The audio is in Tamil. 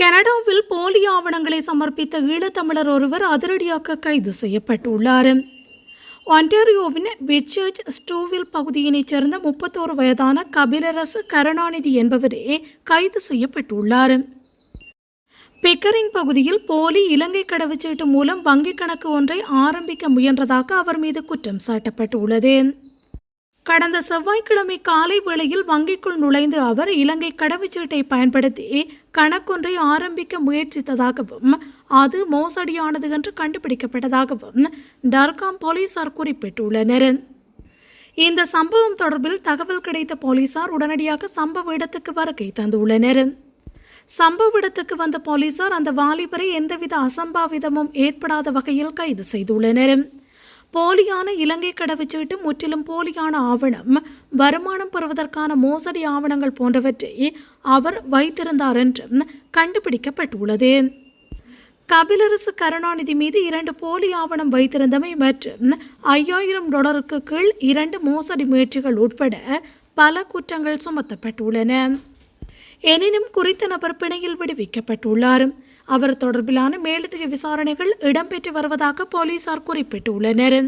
கனடாவில் போலி ஆவணங்களை சமர்ப்பித்த ஈழத்தமிழர் ஒருவர் அதிரடியாக கைது செய்யப்பட்டுள்ளார். ஒன்டாரியோவின் விட்சர்ச் ஸ்டூவில் பகுதியினைச் சேர்ந்த முப்பத்தோரு வயதான கபிலரசு கருணாநிதி என்பவரே கைது செய்யப்பட்டுள்ளார். பிக்கரிங் பகுதியில் போலி இலங்கை கடவுச்சீட்டு மூலம் வங்கிக் கணக்கு ஒன்றை ஆரம்பிக்க முயன்றதாக அவர் மீது குற்றம் சாட்டப்பட்டுள்ளது. கடந்த செவ்வாய்க்கிழமை காலை வேளையில் வங்கிக்குள் நுழைந்து அவர் இலங்கை கடவுச்சீட்டை பயன்படுத்தி கணக்கொன்றை ஆரம்பிக்க முயற்சித்ததாகவும் அது மோசடியானது என்று கண்டுபிடிக்கப்பட்டதாகவும் டர்காம் போலீசார் குறிப்பிட்டுள்ளனர். இந்த சம்பவம் தொடர்பில் தகவல் கிடைத்த போலீசார் உடனடியாக சம்பவ இடத்துக்கு வருகை தந்துள்ளனர். சம்பவ இடத்துக்கு வந்த போலீசார் அந்த வாலிபரை எந்தவித அசம்பாவிதமும் ஏற்படாத வகையில் கைது செய்துள்ளனர். போலியான இலங்கை கடவுச்சீட்டு முற்றிலும் போலியான ஆவணம் வருமானம் பெறுவதற்கான மோசடி ஆவணங்கள் போன்றவற்றை அவர் வைத்திருந்தார் என்றும் கண்டுபிடிக்கப்பட்டுள்ளது. கபிலரசு கருணாநிதி மீது இரண்டு போலி ஆவணம் வைத்திருந்தமை மற்றும் ஐயாயிரம் டாலருக்கு கீழ் இரண்டு மோசடி முயற்சிகள் உட்பட பல குற்றங்கள் சுமத்தப்பட்டுள்ளன. எனினும் குறித்த நபர் பிணையில் விடுவிக்கப்பட்டுள்ளார். அவர் தொடர்பிலான மேலதிக விசாரணைகள் இடம்பெற்று வருவதாக போலீசார் குறிப்பிட்டுள்ளனர்.